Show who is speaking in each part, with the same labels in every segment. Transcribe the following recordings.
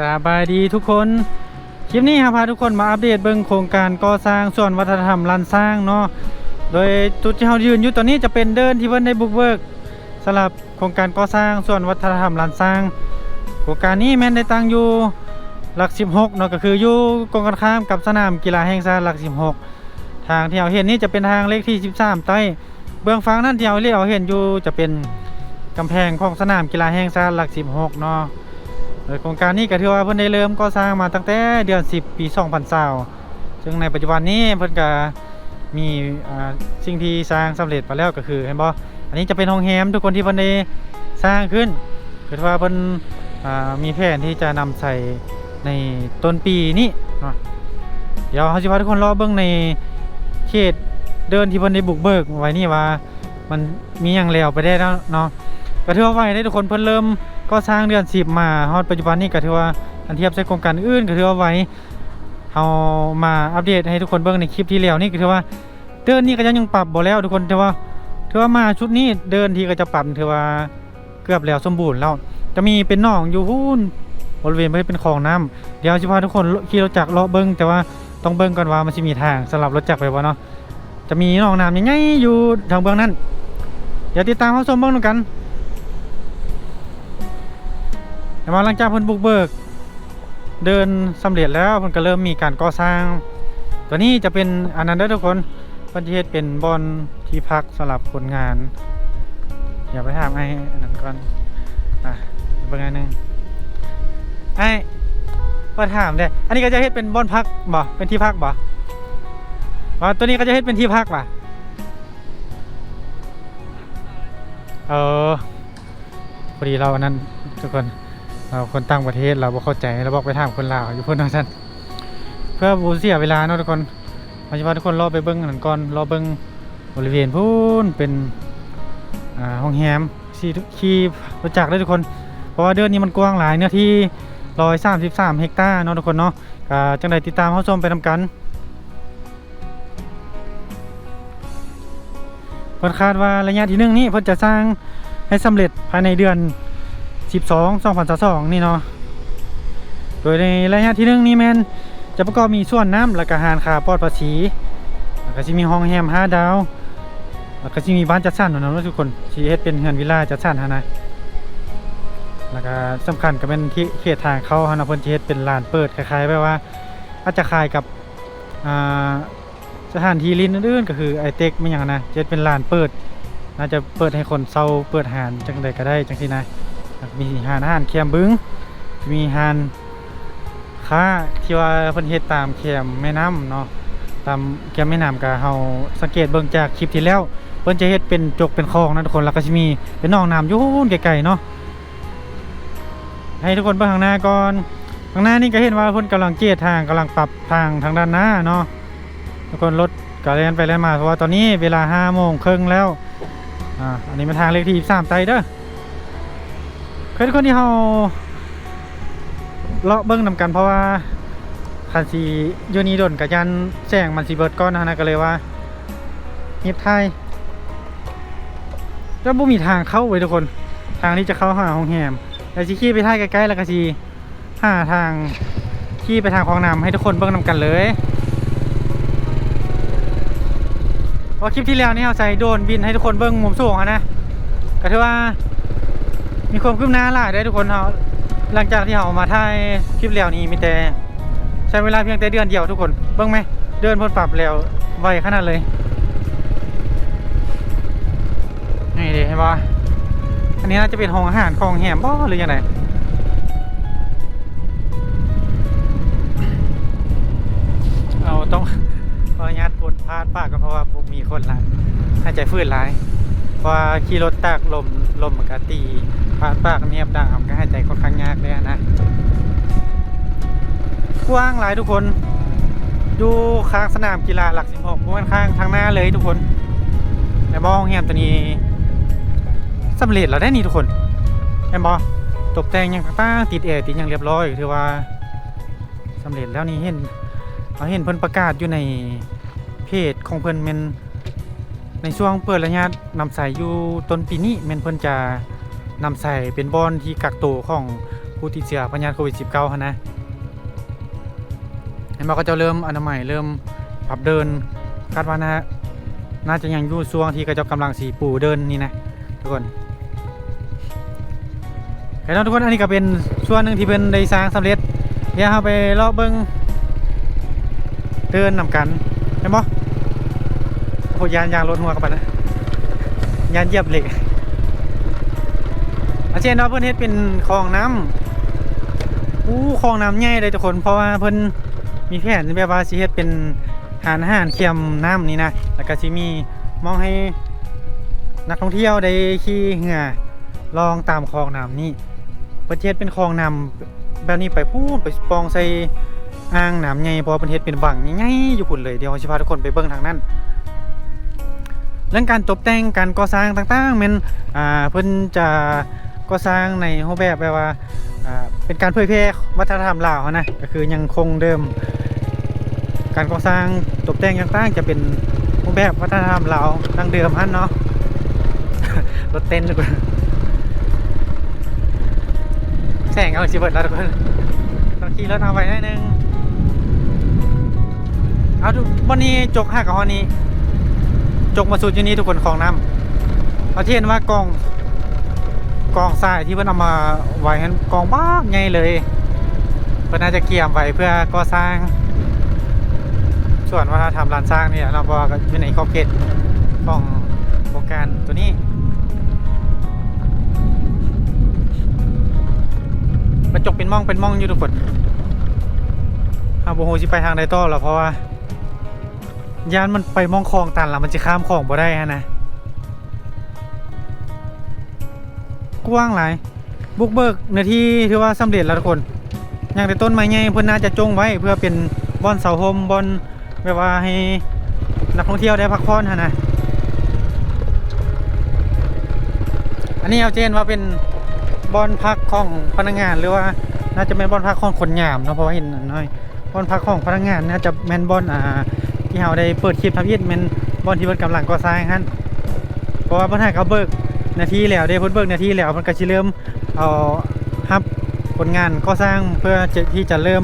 Speaker 1: สบายดีทุกคน คลิปนี้ครับพาทุกคนมาอัปเดตเบิ่งโครงการก่อสร้างส่วนวัฒนธรรมลานสร้างเนาะโดยจุดที่เรายืนอยู่ตอนนี้จะเป็นเดินที่เพิ่นได้บุกเบิกสำหรับโครงการก่อสร้างส่วนวัฒนธรรมลานสร้าง โครงการนี้แม่นได้ตั้งอยู่หลัก 16เนาะก็คืออยู่ตรงกันข้ามกับสนามกีฬาแห่งชาติหลัก 16 ทางที่เราเห็นนี่จะเป็นทางเลขที่ 13 ใต้เบื้องฟังนั่นที่เราเรียกเราเห็นอยู่จะเป็นกำแพงของสนามกีฬาแห่งชาติหลัก 16เนาะ โครงการนี้ก็ถือว่าเพิ่นได้เริ่มก่อสร้างมาตั้งแต่เดือน 10 ปี 2020ซึ่งในปัจจุบันนี้เพิ่นก็มีสิ่งที่สร้างสำเร็จไปแล้วก็คือเห็นบ่อันนี้จะเป็นโรงแรมทุกคนที่เพิ่นได้สร้างขึ้นคือว่าเพิ่นอ่ามีแผนที่จะนำใส่ในต้นปีนี้เนาะเดี๋ยวเฮาสิพาทุกคนรอเบิ่งในเขตเดินที่เพิ่นได้บุกเบิกไว้นี่ว่ามันมีหยังแล้วไปได้แล้วเนาะก็ถือว่าไว้ได้ทุกคนเพิ่นเริ่ม ก็สร้างเดือน10มาฮอดปัจจุบันนี้ก็ถือว่าอันเทียบใช้โครงการอื่นก็ถือว่าไว้เอามาอัปเดตให้ทุกคนเบิ่งในคลิปที่แล้วนี่ก็ถือว่าเดินนี่ก็ยังยังปรับบ่แล้วทุกคนถือว่าถือว่ามาชุดนี้เดินทีก็จะปรับถือว่าเกือบแล้วสมบูรณ์แล้วจะมีเป็นหนองอยู่หุ้นบริเวณไม่เป็นคลองน้ำเดี๋ยวสิพาทุกคนขี่รถจักรเลาะเบิ่งแต่ว่าต้องเบิ่งก่อนว่ามันสิมีทางสำหรับรถจักรไปบ่เนาะจะมีหนองน้ำใหญ่ๆอยู่ทางเบื้องนั้นเดี๋ยวติดตามเข้าชมเบิ่งนำกัน แต่ว่าหลังจากเพิ่นบุกเบิก เดินสำเร็จแล้วเพิ่นก็เริ่มมีการก่อสร้าง ตัวนี้จะเป็นอันนั้นเด้อทุกคนเพิ่นสิเฮ็ดเป็นบอนที่พักสำหรับคนงานอย่าไปถามไอ้อันนั้นก่อนอะเบิ่งนึงไอ้ก็ถามเด้อันนี้ก็จะเฮ็ดเป็นบอนพักบ่เป็นที่พักบ่ว่าตัวนี้ก็จะเฮ็ดเป็นที่พักป่ะเออพอดีเราอันนั้นทุกคน เราคนต่างประเทศเราบ่เข้าใจเราบอกไปถามคนลาวอยู่เพิ่นว่าซั่นเพื่อบ่เสียเวลาเนาะทุกคนปัจจุบันทุกคนรอไปเบิ่งอันนั้นก่อนรอเบิ่งบริเวณพูนเป็นห้องแฮมขี่ขี่รถจักรได้ทุกคน เพราะว่าเดือนนี้มันกว้างหลายเนื้อที่133เฮกตาร์เนาะทุกคนเนาะจังไดติดตามเฮาชมไปนำกันเพิ่นคาดว่าระยะที่หนึ่งนี้เพิ่นจะสร้างให้สำเร็จภายในเดือน 12 2022นี่เนาะโดยในระยะที่หนึ่งนี้แมนจะประกอบมีส่วนน้ำและก็อาหารคาปลอดภาษีแล้วก็จะมีห้องแฮม5ดาวแล้วก็จะมีบ้านจัดสรรนะเนาะทุกคนชีเฮ็ดเป็นเฮือนวิลล่าจัดสรรฮะนะแล้วก็สำคัญก็เป็นที่เขตทางเข้าฮะนะเพิ่นสิเฮ็ดเป็นลานเปิดคล้ายๆแบบว่า อาจจะคล้ายกับสถานที่ลินอื่นๆก็คือไอเต็กไม่อย่างนั้นนะจะเฮ็ดเป็นลานเปิด น่าจะเปิดให้คนเซาเปิดหานจังใดก็ได้จังที่นะ มีหานอาหารเคียมบึ้งมีหานค้าที่ว่าเพิ่นเฮ็ดตามเคียมแม่น้ำเนาะตามเคียมแม่น้ำก็เฮาสังเกตเบิ่งจากคลิปที่แล้วเพิ่นจะเฮ็ดเป็นจกเป็นคลองนะทุกคนแล้วก็สิมีเป็นหนองน้ำอยู่ไกลๆเนาะให้ทุกคนเบิ่งข้างหน้าก่อนข้างหน้านี่ก็เห็นว่าเพิ่นกำลังเกตทางกำลังปรับทางทางด้านหน้าเนาะทุกคนรถก็แล่นไปแล่นมาเพราะว่าตอนนี้เวลา5โมงครึ่งแล้วอ่าอันนี้เป็นทางเลขที่23ไตเด้อ คือทุกคนที่เฮาเลาะเบิ่งนำกันเพราะว่าคันสิอยู่นี่โดนกับยันแสงมันสิเบิร์ดก่อนนะนะก็เลยว่าเงียบไทยแล้วบ่มีทางเข้าไว้ทุกคน ทางที่จะเข้าหาห้องแฮมแล้วสิขี่ไปท้ายใกล้ๆแล้วก็สิหาทางขี่ไปทางคลองน้ำให้ทุกคนเบิ่งนำกันเลยเพราะคลิปที่แล้วนี่เราใส่โดนบินให้ทุกคนเบิ้งมุมสูงอะนะก็ถือว่า มีความคืบหน้าหลายได้ทุกคนเราหลังจากที่เรามาถ่ายคลิปแล้วนี้มีแต่ใช้เวลาเพียงแต่เดือนเดียวทุกคนเบิ้งไหมเดินพ้นปรับแล้วไวขนาดเลยนี่ดิเห็นปะอันนี้น่าจะเป็นห้องอาหารของแหมบ่หรือยังไงเราต้องขออนุญาตกดพาดปากกันเพราะว่าผมมีคนลายหายใจฝืดหลาย เพราะว่าขี่รถตากลมลมมันก็ตีพาดปากเนียบดังก็หายใจค่อนข้างยากเลยนะกว้างหลายทุกคน ดูข้างสนามกีฬาหลักสิบหกม้วนข้างทางหน้าเลยทุกคนในบ้องเฮียมตัวนี้สำเร็จแล้วได้นี่ทุกคนเห็นบอตกแต่งอย่างต่างติดแอร์ติดอย่างเรียบร้อยถือว่าสำเร็จแล้วนี่เห็นเราเห็นเพิ่นประกาศอยู่ในเพจของเพิ่นแม่น ในช่วงเปิดระยะนำใส่อยู่ต้นปีนี้แม่นเพิ่นจะนำใส่เป็นบอนที่กักตัวของผู้ติดเชื้อพยาธิโควิด -19 หั่นะเห็นบอกก็จะเริ่มอนามัยเริ่มปรับเดินคาดว่านะฮะน่าจะยังอยู่ช่วงที่ก็จะกำลังสีปูเดินนี่นะทุกคนเห็นแล้วทุกคนอันนี้ก็เป็นส่วนหนึ่งที่เป็นได้สร้างสำเร็จเดี๋ยวเราไปเลาะเบิ้งเดินนำกันเห็นบ่ โอ้ยานยางรถหัวกันไปนะยานเยียบเหล็กอาเจนว่าเพิ่นเฮ็ดเป็นคลองน้ำอู้คลองน้ำใหญ่เลยทุกคนเพราะว่าเพิ่นมีแผนแบบว่าสิเฮ็ดเป็นหานหารเคียมน้ำนี่นะแล้วก็สิมีมองให้นักท่องเที่ยวได้ขี่เหือลองตามคลองน้ำนี่เพิ่นสิเฮ็ดเป็นคลองน้ำแบบนี้ไปพูดไปปองใส่อ่างน้ำใหญ่เพราะเพิ่นเฮ็ดเป็นบังใหญ่ๆอยู่พุ่นเลยเดี๋ยวสิพาทุกคนไปเบิ่งทางนั้น เรื่องการตกแต่งการก่อสร้างต่างๆมันอ่าเพิ่นจะก่อสร้างในรูปแบบแบบว่าอ่าเป็นการเผยแพร่วัฒนธรรมลาวนนะก็คือยังคงเดิม การก่อสร้างตกแต่งต่างๆ จะเป็นรูปแบบวัฒนธรรมลาวดั้งเดิมฮั่นเนาะรถเต้นทุกคนแสงเอาสิเบิดแล้วทุกคนต้องขี่รถเอาไว้หน่อยนึงเอาทุกวันนี้จกหักกับฮอนี้ จกมาสุดอยู่นี้ทุกคนของน้ำเอาที่เห็นว่ากองกองทรายที่เพิ่นเอามาไว้นั้นกองบ้ากใหญ่เลยเพิ่นน่าจะเกี่ยมไว้เพื่อก่อสร้าง ส่วนว่าทำลานสร้างเนี่ยเราบอกอยู่ในขอบเขตของโครงการตัวนี้กระจกเป็นม่องเป็นม่องอยู่ทุกคนอาโบโฮสิไปทางใดต่อหรอเพราะว่า ยานมันไปมองคลองตันแล้วมันจะข้ามคลองบ่ได้ฮะนะกว้างหลายบุกเบิกเนื้อที่ถือว่าสำเร็จแล้วทุกคน อย่างแต่ต้นไม้ใหญ่เพิ่นน่าจะจงไว้เพื่อเป็นบ่อนเสาโฮมบ่อนแบบว่าให้นักท่องเที่ยวได้พักผ่อนฮะนะอันนี้เอาเจนว่าเป็นบ่อนพักของพนักงานหรือว่าน่าจะเป็นบ่อนพักของคนงามเนาะเพราะว่าเห็นน้อยบ่อนพักของพนักงานน่าจะแมนบ่อนอ่า ที่เราได้เปิดคลิปทำยิดมันบอลที่เพิ่นกำลังก่อสร้างฮั่นเพราะว่าเพิ่นให้เขาเบิกนาทีแล้วได้เพิ่นเบิกนาทีแล้วมันก็สิเริ่มเอาฮับผลงานก่อสร้างเพื่อจะที่จะเริ่ม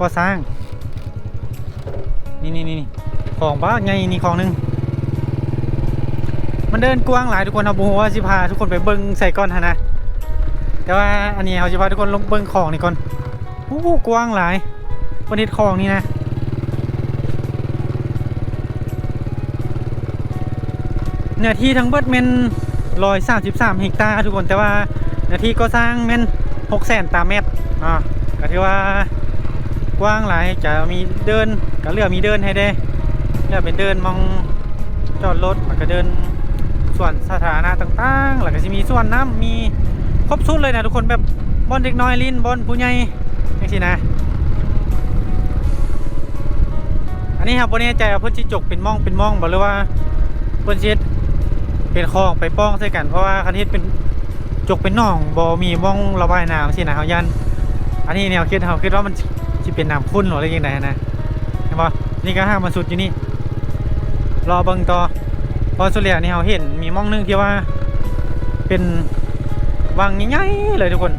Speaker 1: ก่อสร้าง นี่นี่นี่ของบ้าไงนี่ของหนึ่งมันเดินกว้างหลายทุกคนเอาบูว่าสิพาทุกคนไปเบิ่งใส่ก่อนฮะนะแต่ว่าอันนี้เขาสิพาทุกคนลงเบิ่งของนี่ก่อนโอ้กว้างหลายวันนี้ของนี่นะ เนื้อที่ทั้งเบิดเมนร้อยสามสิบสามเฮกตาร์ทุกคนแต่ว่าเนื้อที่ก็สร้างเมนหกแสนตามเมตรอ่าก็ถือว่ากว้างหลายจะมีเดินก็เลือมีเดินให้ได้เลือเป็นเดินมองจอดรถแล้วก็เดินส่วนสาธารณะต่างๆ แล้วก็จะมีส่วนน้ำมีครบสุดเลยนะทุกคนแบบบอลเด็กน้อยลินบอลผู้ใหญ่อย่างที่นะ อันนี้ครับวันนี้ใจว่าเพื่อนจิจกเป็นมองเป็นมองบอกเลยว่าเปิ้นสิเฮ็ด เป็นคลองไปป้องใส่กันเพราะว่าคันเฮ็ดเป็นจกเป็นหนองบ่มีม่องระบายน้ำสินะเฮายัน อันนี้แนวคิดเฮาคิดว่ามันสิเป็นน้ำขุ่นหรืออะไรจังไดนะเห็นบ่นี่ก็ห้ามมาสุดอยู่นี่ รอเบิ่งต่อพอสุดแล้วนี่เฮาเห็นมีม่องนึงที่ว่า เป็นวังใหญ่ๆเลยทุกคน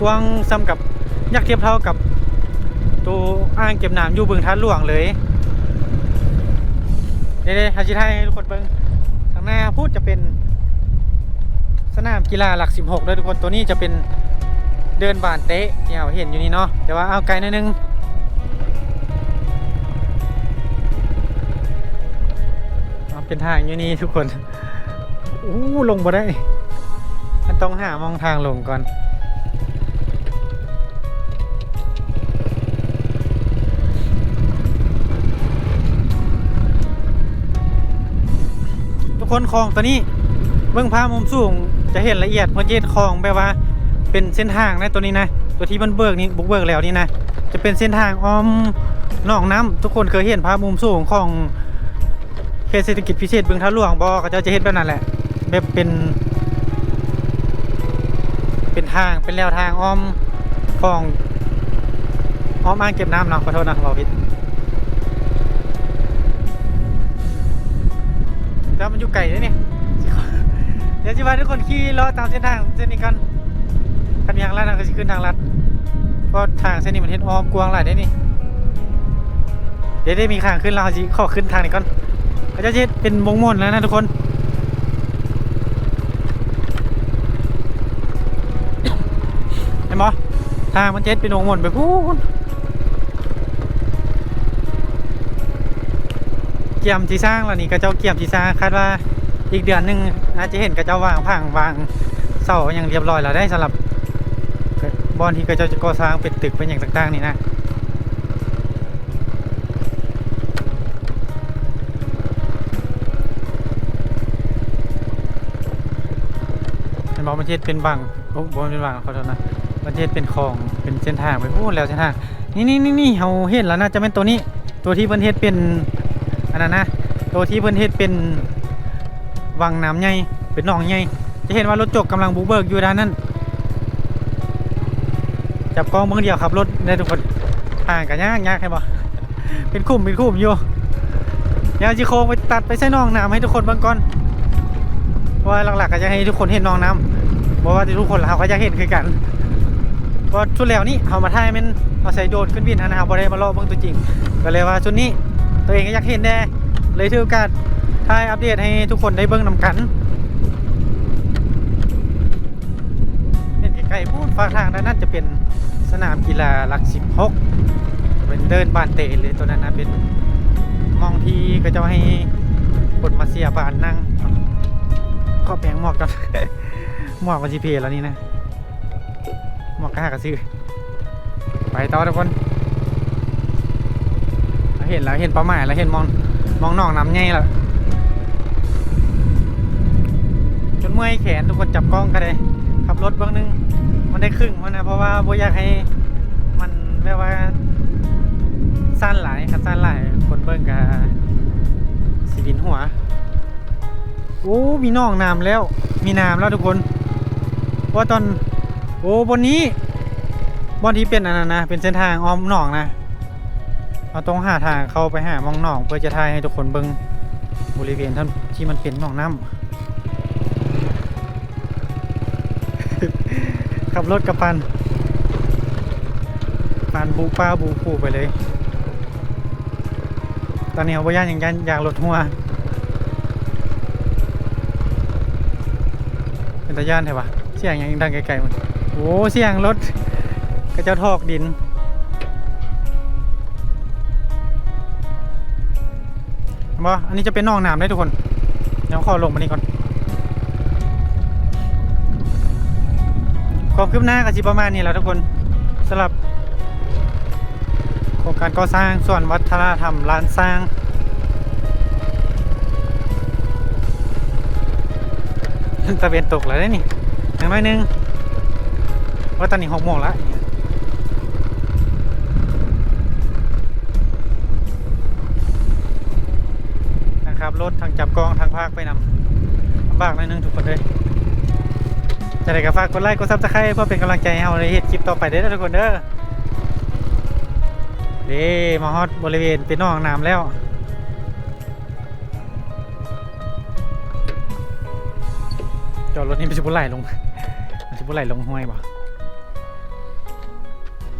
Speaker 1: กว้างซ้ำกับยักษ์เทียบเท่ากับตัวอ่างเก็บน้ำอยู่บึงท่าหลวงเลย ดี๋ยวฮาชิไทยให้ทุกคนเบิ้งทางหน้าพูดจะเป็นสนามกีฬาหลัก 16ด้วยทุกคนตัวนี้จะเป็นเดินบานเตะที่เราเห็นอยู่นี่เนาะแต่ว่าเอาไกลนิดนึงเอาเป็นทางอยู่นี่ทุกคนอู้ลงมาได้ มันต้องหามองทางลงก่อน คนคลองตัวนี้เบื้องภาพมุมสูงจะเห็นละเอียดเพราะเจ็ดคลองแบบว่า เป็นเส้นทางนะตัวนี้นะ ตัวที่มันเบิกนี่บุกเบิกแล้วนี่นะจะเป็นเส้นทางอ้อมนอกน้ำทุกคนเคยเห็นภาพมุมสูงของเขตเศรษฐกิจพิเศษเบึงท่าหลวงบอก็จะจะเห็นแบบนั้นแหละแบบเป็น เป็นทางเป็นแนวทางอ้อมของอ้อมอ่างเก็บน้ำเนาะขอโทษนะเราผิด มันอยู่ไกลด้วยนี่เดี๋ยวจิว่าทุกคนขี่รอตามเส้นทางเส้นนี้กันคันมีทางลัดนะก็สิขึ้นทางลัดเพราะทางเส้นนี้มันเฮ็ดอ้อมกว้างหลายได้นี่เดี๋ยวได้มีทางขึ้นเราสิขอขึ้นทางนี้ก่อนก็จะเฮ็ดเป็นวงมนแล้วนะทุกคนเห็นบ่ทางมันเจ็ดเป็นวงมนไปพูน กี่ยมที่สร้างแล้วนี่กระเจ้าเกี่ยมที่สร้างคาดว่าอีกเดือนหนึ่งอาจจะเห็นกระเจ้าวางผังวางเสาอย่างเรียบร้อยแล้วได้สำหรับบอนที่กระเจ้าจะก่อสร้างเป็นตึกเป็นอย่างต่างๆนี่นะเห็นบอกมันเจ็ดเป็นบังโอ้บอเป็นบังขอโทษนะมันเจ็ดเป็นคลอง เป็นเส้นทางไปพูดแล้วเส้นทาง นี่นี่นี่นี่เราเห็นแล้วนะจะเป็นตัวนี้ ตัวที่เพิ่นเฮ็ดเป็น อันนั้นนะตัวที่เพิ่นเฮ็ดเป็นวังน้ำใหญ่เป็นหนองใหญ่จะเห็นว่ารถจกกำลังบุกเบิกอยู่ด้านนั้นจับกล้องเบิ่งเดียวขับรถได้ทุกคนห่างกันยากยากใช่บ่เป็นคุ้มเป็นคุ้มอยู่ยวจิโคงไปตัดไปใส่หนองน้ำให้ทุกคนบิ่งก่อนเพราะว่าหลักๆก็จะให้ทุกคนเห็นหนองน้ำเพราะว่าทุกคนเราก็จะเห็นคือกันเพราชุดแล้วนี่เอามาถ่ายมันเอาใส่โดรนขึ้นบินนะครับบ่ได้มาลอกเบิ่งตัวจริง ก็เลยว่าชุดนี้ ตัวเองก็อยากเห็นแน่เลยถือโอกาสถ่ายอัปเดตให้ทุกคนได้เบิ่งนำกันเห็นไกลๆพูดฝากทางด้านนั้นจะเป็นสนามกีฬาหลักสิบหกเป็นเดินบานเตะเลยตัวนั้นนะเป็นมองที่ก็จะให้คนมาเสียบานนั่งก็แปลงหมอกกันหมอกกับจีเพแล้วนี่นะหมอกกระหากระซื้อไปต่อทุกคน เห็นแล้วเห็นเป้าหมายแล้วเห็นมองมองหนองน้ำไงแล้วจนเมื่อยแขนทุกคนจับกล้องกันเลยขับรถเบางนึงมันได้ครึ่งมันนะเพราะว่าโบอยากให้มันแบบว่าสั้นหลายคันสั้นหลายคนเบิ่งกับสีดินหัวโอ้มีหนองน้ำแล้ว มีน้ำแล้วทุกคนว่าตอนโอ้บนนี้บอนที่เป็นอันนั้นนะเป็นเส้นทางอ้อมหนองนะ เราต้องหาทางเข้าไปหามองหนอง เพื่อจะถ่ายให้ทุกคนเบิงบริเวณท่านที่มันเป็นหนองน้ำขับรถกับปันปันบูป้าบูปูไปเลย ตอนนี้เอาไปย่านอย่างยันอยากรถหัวเป็นตาย่านใช่ปะเสียงยังดังไกลๆมันโอ้เสียงรถกระเจ้าทอกดิน บ่อันนี้จะเป็นหนองน้ำได้ทุกคน เดี๋ยวขอลงมานี่ก่อนความคืบหน้าก็สิประมาณนี้แล้วทุกคนสำหรับ โครงการก่อสร้างส่วนวัฒนธรรมร้านสร้างตะเวนตกแล้วนี่อย่างน้อยนึงว่าตอนนี้หกโมงแล้ว นะครับรถทาง จับกล้องทางภาคไปนำลำบากหนิดนึงทุกคนเลยจะได้ก็ฝากกดไลค์กดซับสไครต์เพื่อเป็นกำลังใจให้เราในเฮ็ดคลิปต่อไปเด้ทุกคนเด้อเด้มาฮอดบริเวณเป็นหนองน้ำแล้วจอดรถนี่ไปสิบุไหลลงมันสิบุไหลลงห้วยบ่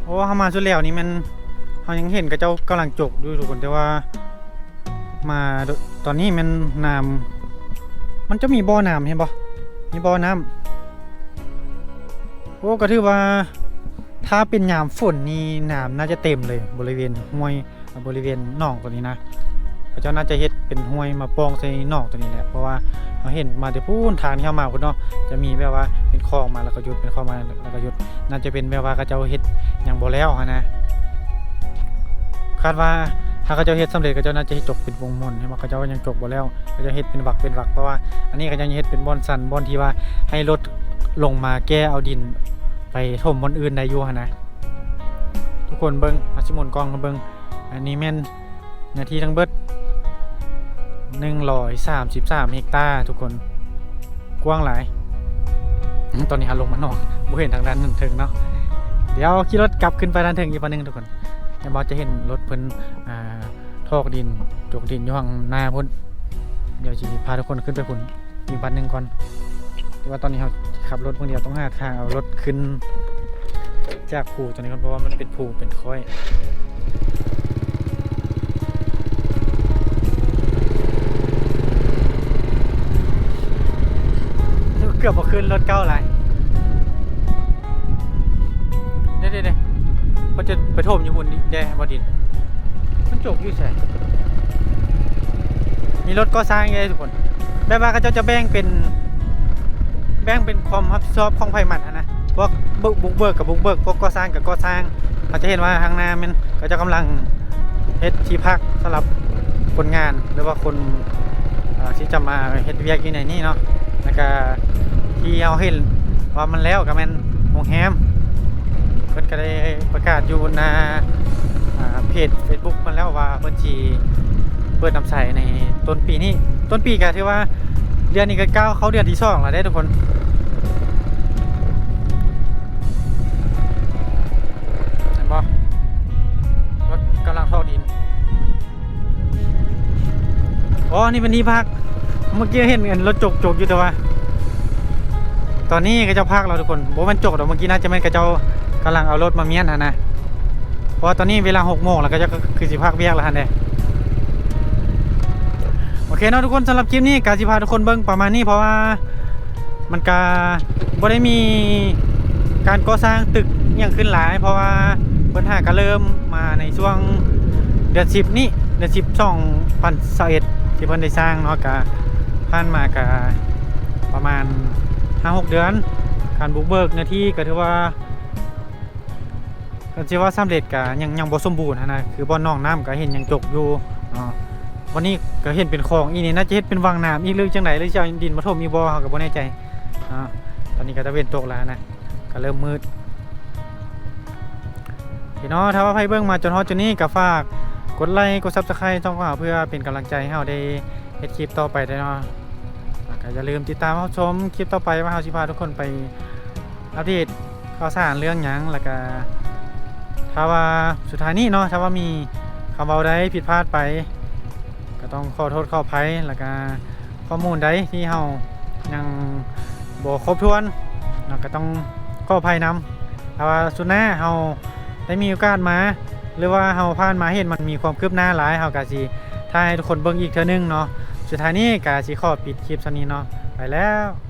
Speaker 1: โอ้เฮามาสุดแล้วนี่มันเฮายังเห็นกระเจ้ากำลังจกอยู่ทุกคนแต่ว่า มาตอนนี้มันน้ำมันจะมีบ่อน้ำเห็นบ่มีบ่อน้ำโอ้ก็ถือว่า ถ้าเป็นยามฝนนี่น้ำน่าจะเต็มเลยบริเวณห้วยบริเวณหนองตัวนี้นะพระเจ้าน่าจะเฮ็ดเป็นห้วยมาปองใส่หนองตัวนี้แหละเพราะว่าเราเห็นมาแต่พูนทางที่เข้ามาพุ่นเนาะจะมีแบบว่าเป็นคลองมาแล้วก็หยุดเป็นคลองมาแล้วก็หยุดน่าจะเป็นแบบว่าเขาเจ้าเฮ็ดอย่างบ่แล้วนะคาดว่า ถ้าเขาเจ้าเฮ็ดสำเร็จเขาเจ้าน่าจะเฮ็ดจบเป็นวงมนใช่ไหมเขาเจ้ายังจบบ่แล้วเขาเจ้าเฮ็ดเป็นวักเป็นวักเพราะว่าอันนี้เขาเจ้าเฮ็ดเป็นบอนสันบอนที่ว่าให้รถลงมาแก้เอาดินไปถมบอนอื่นได้อยู่หั้นะ ทุกคนเบิ้งอาชิมนกองเบิ้งอันนี้แม่นนาทีทั้งเบิด133เฮกตาร์ทุกคนกว้างหลาย ตอนนี้หาลงมานอกบ่เห็นทางด้านนั้นถึงเนาะเดี๋ยวขี่รถกลับขึ้นไปด้านถึงอีกวันหนึงทุกคน เดี๋ยบอสจะเห็นรถเพิ่นอ่าทอกดินจกดินอยู่ข้างหน้าพุ่นเดี๋ยวจะพาทุกคนขึ้นไปพุ่นมีกบันหนึ่งก่อนว่าตอนนี้เราขับรถคนเดียวต้องหาทางเอารถขึ้น จากภูตัวนี้ก่อนเพราะว่ามันเป็นภูเป็นค่อยเกือบมาขึ้นรถเก้าไร จะไปโถมอยู่บนนี้แดบดิน มันจบอยู่ใช่มีรถก็สร้างไงทุกคนแบบว่าเขาเจ้าจะแบ่งเป็น แบ่งเป็นความรับผิดชอบของไฟมันอะนะพวกบุกบุกเบิกกับบุกเบิกพวกก่อสร้างกับก่อสร้างเราจะเห็นว่าทางหน้ามันก็จะกำลังเฮ็ดที่พักสำหรับคนงานหรือว่าคนเอ่อที่จะมาเฮ็ดเวียกอยู่ในนี่เนาะแล้วก็ที่เราเห็นว่ามันแล้วก็แม่นโรงแรม เพิ่นก็ได้ประกาศอยู่ในอ่าเพจ Facebook มันแล้วว่าเพิ่นสิเปิดน้ำใสในต้นปีนี้ ต้นปีก็ถือว่าเดือนนี้ก็ก้าวเข้าเดือนที่สองแล้วได้ทุกคนเห็นปะรถกำลังทอดินอ๋อนี่เป็นที่พัก เมื่อกี้เห็นเห็นรถจกจกอยู่แต่ว่า ตอนนี้กระเจ้าพักเราทุกคนโบมันจกแต่เมื่อกี้น่าจะเป็นกระเจ้า กำลังเอารถมาเมียนฮะนะเพราะตอนนี้เวลาหกโมงแล้วก็จะคือสิพักเบียกแล้วฮะเด้โอเคเนาะทุกคนสำหรับคลิปนี้กาสิพาทุกคนเบิ่งประมาณนี้เพราะว่ามันกาบ่ได้มีการก่อสร้างตึกอย่างขึ้นหลาย เพราะว่าปัญหาก็เริ่มมาในช่วงเดือนสิบนี้เดือนสิบช่องพันสเอ็ดที่เพิ่นได้สร้างเนาะกะผ่านมากะประมาณห้าหกเดือน การบุกเบิกเนื้อที่ก็ถือว่า ก็ถือว่าสำเร็จกะยังยังบ่สมบูรณ์นะคือบ่อนน้องน้ำก็เห็นยังจกอยู่เนาะวันนี้ก็เห็นเป็นคลองอีนี่น่าจะเฮ็ดเป็นวังน้ำอีกหรือจังไดหรือจะเอาดินมาถมอีบ่เฮาก็บ่แน่ใจอ่าตอนนี้ก็ตะเวนตกแล้วนะก็เริ่มมืดพี่น้องถ้าว่าใครเบิ่งมาจนฮอดจนนี้ก็ฝากกดไลค์กดซับสไครต์ต้องว่าเพื่อเป็นกำลังใจให้เราได้เฮ็ดคลิปต่อไปได้เนาะก็อย่าลืมติดตามรับชมคลิปต่อไปว่าเราสิพาทุกคนไปอัปเดตข่าวสารเรื่องหยังแล้วก็ ถ้าว่าสุดท้ายนี้เนาะถ้าว่ามีคำเว้าใดผิดพลาดไป ก็ต้องขอโทษขออภัยแล้วก็ข้อมูลใดที่เฮายังบ่ครบถ้วนเราก็ต้องขออภัยนำถ้าว่าสุดหน้าเฮาได้มีโอกาสมา หรือว่าเฮาผ่านมาเห็นมันมีความคืบหน้าหลายเฮาก็สิถ่ายให้ทุกคนเบิ่งอีกเทื่อนึงเนาะสุดท้ายนี้ก็สิขอปิดคลิปเท่านี้เนาะไปแล้ว